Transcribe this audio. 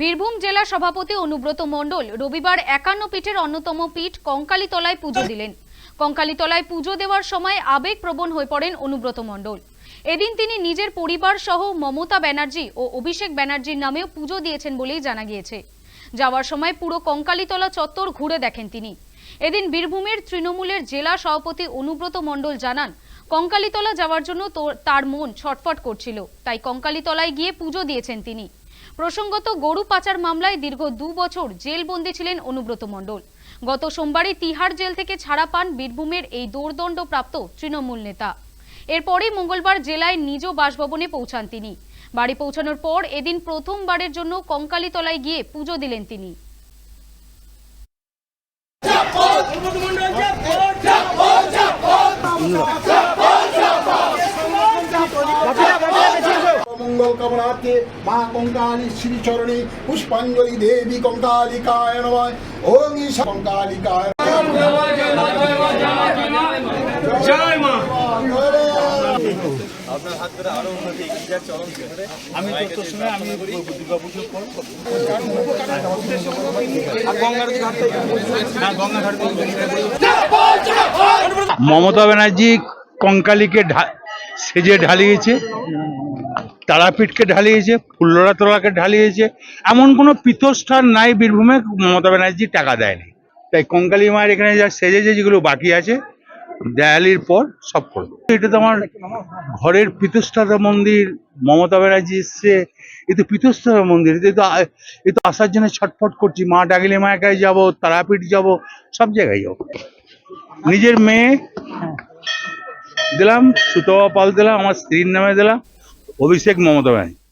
বীরভূম জেলা সভাপতি অনুব্রত মণ্ডল রবিবার একান্ন পীঠের অন্যতম পীঠ কঙ্কালীতলায় পুজো দিলেন। কঙ্কালীতলায় পুজো দেওয়ার সময় আবেগপ্রবণ হয়ে পড়েন অনুব্রত মণ্ডল। এদিন তিনি নিজের পরিবার সহ মমতা ব্যানার্জি ও অভিষেক ব্যানার্জির নামেও পুজো দিয়েছেন বলেই জানা গিয়েছে। যাওয়ার সময় পুরো কঙ্কালীতলা চত্বর ঘুরে দেখেন তিনি। এদিন বীরভূমের তৃণমূলের জেলা সভাপতি অনুব্রত মণ্ডল জানান, কঙ্কালীতলা যাওয়ার জন্য তার মন ছটফট করছিল, তাই কঙ্কালীতলায় গিয়ে পুজো দিয়েছেন তিনি। প্রসঙ্গত গরু পাচার মামলায় দীর্ঘ দু বছর জেলবন্দি ছিলেন অনুব্রত মণ্ডল। গত সোমবারই তিহার জেল থেকে ছাড়া পান বীরভূমের এই দৌর্দণ্ডপ্রাপ্ত তৃণমূল নেতা। এরপরই মঙ্গলবার জেলায় নিজ বাসভবনে পৌঁছান তিনি। বাড়ি পৌঁছানোর পর এদিন প্রথমবারের জন্য কঙ্কালীতলায় গিয়ে পুজো দিলেন তিনি। মঙ্গল কামনার্থে মা কঙ্কালী শ্রী চরণে পুষ্পাঞ্জলি দেবী কঙ্কালিকায় নমঃ ওং ঈশা কঙ্কালিকায় জয় মা আমি তো তোর আমি দুর্গা পুজো করব মমতা ব্যানার্জি কঙ্কালীকে ঢা- সেজে ঢালিয়েছে। তারাপীঠকে ঢালিয়েছে ফুল্লরা তোলাকে ঢালিয়েছে, এমন কোনো পীঠস্থান নাই, বীরভূমে মমতা ব্যানার্জি টাকা দেয়নি। তাই কঙ্কালী মায়ের এখানে যা সেজেছে যেগুলো বাকি আছে, দেয়ালির পর সব করব। এটা তো আমার ঘরের পীঠস্থাতা মন্দির, মমতা ব্যানার্জি এসছে, এ তো পীঠস্থাতা মন্দির, এ তো এ তো আসার জন্য ছটফট করছি, মা ডাকলি মায়ের কাছে যাব, তারাপীঠ যাব, সব জায়গায় যাব। নিজের মেয়ে দিলাম সুতবা পাল দিলাম, আমার স্ত্রীর নামে দিলাম। অভিষেক মমতা ব্যানার্জি।